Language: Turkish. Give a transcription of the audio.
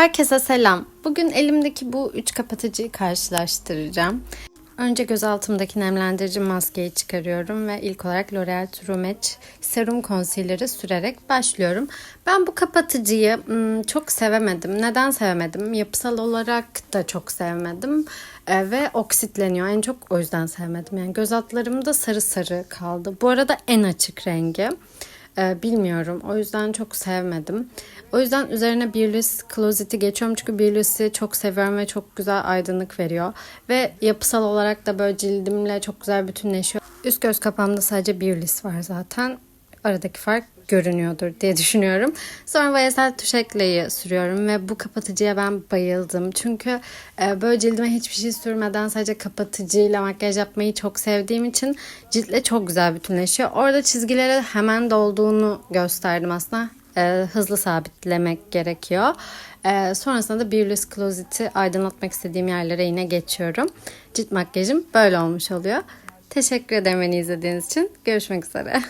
Herkese selam. Bugün elimdeki bu üç kapatıcıyı karşılaştıracağım. Önce göz altımdaki nemlendirici maskeyi çıkarıyorum ve ilk olarak L'Oreal True Match Serum Concealer'ı sürerek başlıyorum. Ben bu kapatıcıyı hmm, çok sevemedim. Neden sevemedim? Yapısal olarak da çok sevmedim. Ee, ve oksitleniyor. En çok o yüzden sevmedim. Yani göz altlarımda sarı sarı kaldı. Bu arada en açık rengi. Ee, bilmiyorum. O yüzden çok sevmedim. O yüzden üzerine Beauliss Closet'i geçiyorum. Çünkü Beauliss'i çok seviyorum ve çok güzel aydınlık veriyor. Ve yapısal olarak da böyle cildimle çok güzel bütünleşiyor. Üst göz kapağımda sadece Beauliss var zaten. Aradaki fark görünüyordur diye düşünüyorum. Sonra YSL Tuş Ekle'yi sürüyorum ve bu kapatıcıya ben bayıldım. Çünkü e, böyle cildime hiçbir şey sürmeden sadece kapatıcıyla makyaj yapmayı çok sevdiğim için ciltle çok güzel bütünleşiyor. Orada çizgileri hemen dolduğunu gösterdim aslında. E, hızlı sabitlemek gerekiyor. E, sonrasında da Beauliss Closet'i aydınlatmak istediğim yerlere yine geçiyorum. Cilt makyajım böyle olmuş oluyor. Teşekkür ederim beni izlediğiniz için. Görüşmek üzere.